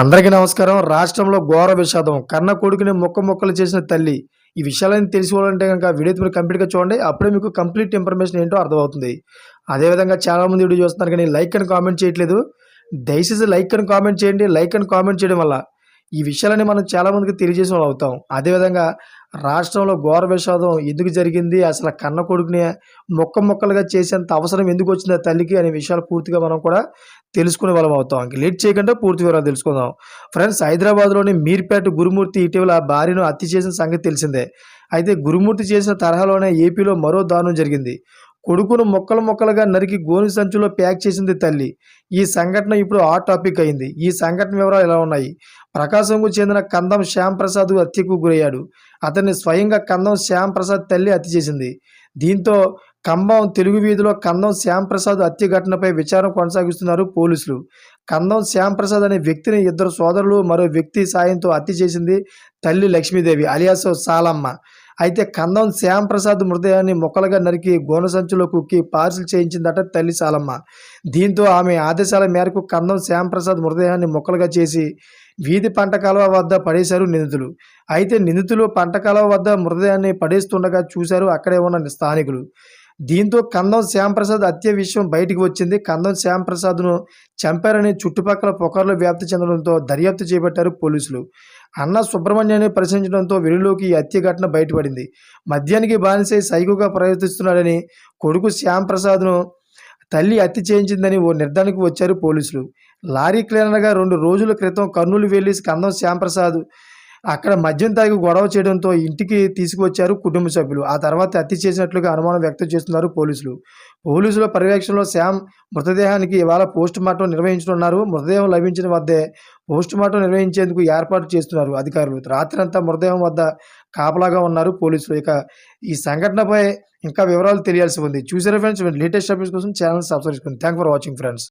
అందరికీ నమస్కారం. రాష్ట్రంలో ఘోర విషాదం. కన్న కొడుకుని మొక్క మొక్కలు చేసిన తల్లి. ఈ విషయాలని తెలుసుకోవాలంటే కనుక వీడియో మీరు కంప్లీట్గా చూడండి. అప్పుడే మీకు కంప్లీట్ ఇన్ఫర్మేషన్ ఏంటో అర్థమవుతుంది. అదేవిధంగా చాలామంది వీడియో చూస్తున్నారు కానీ లైక్ అని కామెంట్ చేయట్లేదు. దయచేసి లైక్ అని కామెంట్ చేయండి. లైక్ అని కామెంట్ చేయడం వల్ల ఈ విషయాలని మనం చాలామందికి తెలియజేసిన వాళ్ళు అవుతాం. అదేవిధంగా రాష్ట్రంలో ఘోర విషాదం ఎందుకు జరిగింది? అసలు కన్న కొడుకుని మొక్క మొక్కలుగా చేసేంత అవసరం ఎందుకు వచ్చింది తల్లికి అనే విషయాలు పూర్తిగా మనం కూడా తెలుసుకునే వాళ్ళం అవుతాం. ఇంక లేట్ చేయకుండా పూర్తి వివరాలు తెలుసుకుందాం. ఫ్రెండ్స్ హైదరాబాద్లోని మీర్పేట గురుమూర్తి ఇటీవల భార్యను హత్య చేసిన సంగతి తెలిసిందే. అయితే గురుమూర్తి చేసిన తరహాలోనే ఏపీలో మరో దారుణం జరిగింది. కొడుకును మొక్కలు మొక్కలుగా నరికి గోని సంచులో ప్యాక్ చేసింది తల్లి. ఈ సంఘటన ఇప్పుడు హాట్ టాపిక్ అయింది. ఈ సంఘటన వివరాలు ఎలా ఉన్నాయి? ప్రకాశంకు చెందిన కందం శ్యామ్ ప్రసాద్ హత్యకు గురయ్యాడు. అతన్ని స్వయంగా కందం శ్యామ్ ప్రసాద్ తల్లి హత్య చేసింది. దీంతో ఖమ్మం తెలుగు వీధిలో కందం శ్యాంప్రసాద్ హత్య ఘటనపై విచారణ కొనసాగిస్తున్నారు పోలీసులు. కందం శ్యాంప్రసాద్ అనే వ్యక్తిని ఇద్దరు సోదరులు మరో వ్యక్తి సాయంతో హత్య చేసింది తల్లి లక్ష్మీదేవి అలియాస్ సాలమ్మ. అయితే కందం శ్యాంప్రసాద్ మృతదేహాన్ని మొక్కలుగా నరికి గోన సంచులో కుక్కి పార్సిల్ చేయించిందట తల్లి సాలమ్మ. దీంతో ఆమె ఆదేశాల మేరకు కందం శ్యాంప్రసాద్ మృతదేహాన్ని మొక్కలుగా చేసి వీధి పంట కాలువ వద్ద పడేశారు నిందితులు. అయితే నిందితులు పంట కాలువ వద్ద మృతదేహాన్ని పడేస్తుండగా చూశారు అక్కడే ఉన్న స్థానికులు. దీంతో కందం శ్యాంప్రసాద్ హత్య విషయం బయటికి వచ్చింది. కందం శ్యాంప్రసాద్ను చంపారని చుట్టుపక్కల పొకర్లు వ్యాప్తి చెందడంతో దర్యాప్తు చేపట్టారు పోలీసులు. అన్న సుబ్రహ్మణ్యాన్ని ప్రశ్నించడంతో వెలుగులోకి ఈ హత్య ఘటన బయటపడింది. మద్యానికి బానిసై సైకుగా ప్రయత్నిస్తున్నాడని కొడుకు శ్యాంప్రసాద్ను తల్లి హత్య చేయించిందని ఓ నిర్ధారణకు వచ్చారు పోలీసులు. లారీ క్లీనర్గా రెండు రోజుల క్రితం కర్నూలు వెళ్ళి కందం శ్యాంప్రసాద్ అక్కడ మద్యం తాగి గొడవ చేయడంతో ఇంటికి తీసుకువచ్చారు కుటుంబ సభ్యులు. ఆ తర్వాత హత్య చేసినట్లుగా అనుమానం వ్యక్తం చేస్తున్నారు పోలీసులు. పోలీసుల పర్యవేక్షణలో శ్యామ్ మృతదేహానికి ఇవాళ పోస్ట్ మార్టం నిర్వహించనున్నారు. మృతదేహం లభించిన వద్దే పోస్ట్ మార్టం నిర్వహించేందుకు ఏర్పాటు చేస్తున్నారు అధికారులు. రాత్రంతా మృతదేహం వద్ద కాపలాగా ఉన్నారు పోలీసులు. ఇక ఈ సంఘటనపై ఇంకా వివరాలు తెలియాల్సి ఉంది. చూసారా ఫ్రెండ్స్ లేటెస్ట్ అప్డేట్స్ కోసం ఛానల్ సబ్స్క్రైబ్ చేసుకోండి థ్యాంక్ ఫర్ వాచింగ్ ఫ్రెండ్స్